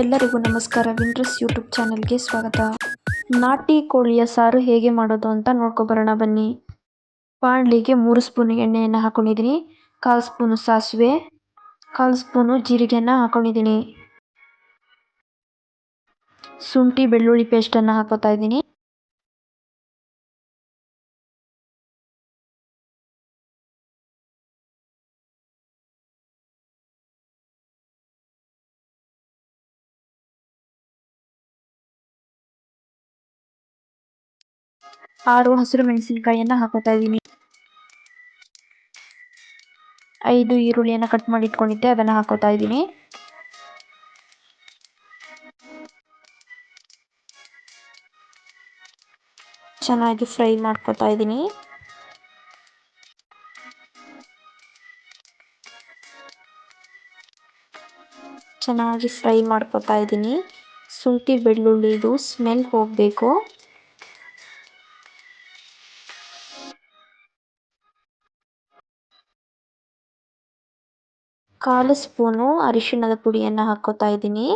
ಎಲ್ಲರಿಗೂ ನಮಸ್ಕಾರ. ವಿಂಟ್ರಸ್ ಯೂಟ್ಯೂಬ್ ಚಾನೆಲ್ಗೆ ಸ್ವಾಗತ. ನಾಟಿ ಕೋಳಿಯ ಸಾರು ಹೇಗೆ ಮಾಡೋದು ಅಂತ ನೋಡ್ಕೊಬರೋಣ ಬನ್ನಿ. ಬಾಣಲಿಗೆ ಮೂರು ಸ್ಪೂನ್ ಎಣ್ಣೆಯನ್ನು ಹಾಕೊಂಡಿದ್ದೀನಿ. ಕಾಲು ಸ್ಪೂನು ಸಾಸಿವೆ, ಕಾಲು ಸ್ಪೂನು ಜೀರಿಗೆಯನ್ನು ಹಾಕೊಂಡಿದ್ದೀನಿ. ಶುಂಠಿ, ಬೆಳ್ಳುಳ್ಳಿ ಪೇಸ್ಟನ್ನು ಹಾಕೋತಾ ಇದ್ದೀನಿ. ಆರು ಹಸಿರು ಮೆಣಸಿನಕಾಯಿಯನ್ನ ಹಾಕೋತಾ ಇದ್ದೀನಿ ಐದು ಈರುಳ್ಳಿಯನ್ನು ಕಟ್ ಮಾಡಿ ಇಟ್ಕೊಂಡಿದ್ದೆ, ಅದನ್ನು ಹಾಕೋತಾ ಇದ್ದೀನಿ ಚೆನ್ನಾಗಿ ಫ್ರೈ ಮಾಡ್ಕೊತಾ ಇದ್ದೀನಿ ಚೆನ್ನಾಗಿ ಫ್ರೈ ಮಾಡ್ಕೊತಾ ಇದ್ದೀನಿ ಶುಂಠಿ ಬೆಳ್ಳುಳ್ಳಿದು ಸ್ಮೆಲ್ ಹೋಗಬೇಕು. ಕಾಲು ಸ್ಪೂನು ಅರಿಶಿಣದ ಪುಡಿಯನ್ನು ಹಾಕೋತಾ ಇದ್ದೀನಿ.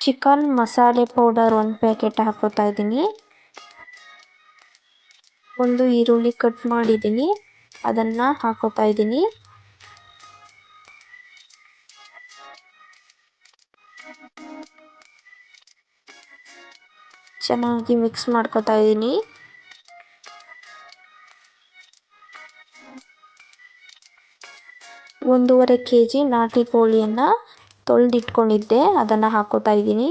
ಚಿಕನ್ ಮಸಾಲೆ ಪೌಡರ್ ಒಂದು ಪ್ಯಾಕೆಟ್ ಹಾಕೋತಾ ಇದ್ದೀನಿ. ಒಂದು ಈರುಳ್ಳಿ ಕಟ್ ಮಾಡಿದ್ದೀನಿ. ಅದನ್ನು ಹಾಕೋತಾ ಇದ್ದೀನಿ. ಚೆನ್ನಾಗಿ ಮಿಕ್ಸ್ ಮಾಡ್ಕೊತಾ ಇದ್ದೀನಿ ಒಂದೂವರೆ ಕೆ ಜಿ ನಾಟಿ ಕೋಳಿಯನ್ನು ತೊಳೆದಿಟ್ಕೊಂಡಿದ್ದೆ ಅದನ್ನು ಹಾಕೋತಾ ಇದ್ದೀನಿ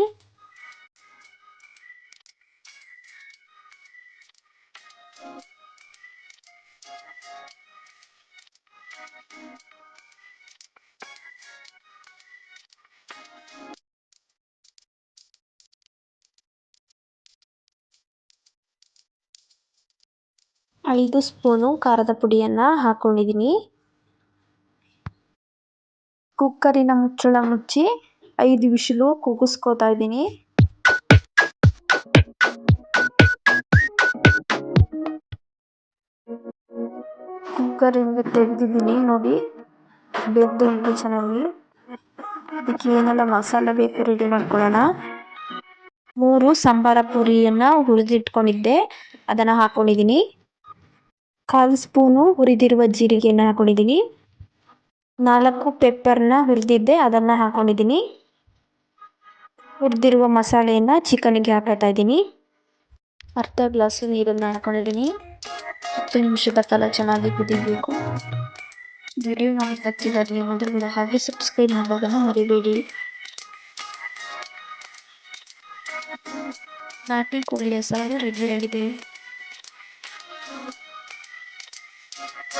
ಐದು ಸ್ಪೂನು ಖಾರದ ಪುಡಿಯನ್ನು ಹಾಕೊಂಡಿದ್ದೀನಿ ಕುಕ್ಕರಿನ ಮುಚ್ಚಳ ಮುಚ್ಚಿ ಐದು ವಿಷಲು ಕೂಗಿಸ್ಕೋತಾ ಇದ್ದೀನಿ ಕುಕ್ಕರಿಂದ ತೆಗೆದಿದ್ದೀನಿ ನೋಡಿ ಬೆಂದು ಉಂಟು ಚೆನ್ನಾಗಿ ಅದಕ್ಕೆ ಏನೆಲ್ಲ ಮಸಾಲೆ ಬೇಕು ರೆಡಿ ಮಾಡ್ಕೊಳ್ಳೋಣ ಮೂರು ಸಾಂಬಾರ ಪುರಿಯನ್ನು ಹುರಿದಿಟ್ಕೊಂಡಿದ್ದೆ ಅದನ್ನು ಹಾಕೊಂಡಿದ್ದೀನಿ ಕಾಲು ಸ್ಪೂನು ಹುರಿದಿರುವ ಜೀರಿಗೆನ ಹಾಕೊಂಡಿದ್ದೀನಿ ನಾಲ್ಕು ಪೆಪ್ಪರ್ನ ಹುರಿದಿದ್ದೆ ಅದನ್ನು ಹಾಕೊಂಡಿದ್ದೀನಿ ಹುರಿದಿರುವ ಮಸಾಲೆಯನ್ನು ಚಿಕನ್ಗೆ ಹಾಕೋತಾ ಇದ್ದೀನಿ ಅರ್ಧ ಗ್ಲಾಸು ನೀರನ್ನು ಹಾಕೊಂಡಿದ್ದೀನಿ ಹತ್ತು ನಿಮಿಷದ ಕಾಲ ಚೆನ್ನಾಗಿ ಕುದಿಬೇಕು ವಿಡಿಯೋ ನೋಡಿ ಹತ್ತಿದಲ್ಲಿ ಮೊದಲು ಹಾಗೆ ಸಬ್ಸ್ಕ್ರೈಬ್ ಮಾಡೋದನ್ನು ಮರಿಬೇಡಿ ನಾಟಿ ಕೋಳಿಯ ಸಾರು ರೆಡಿ ಆಗಿದೆ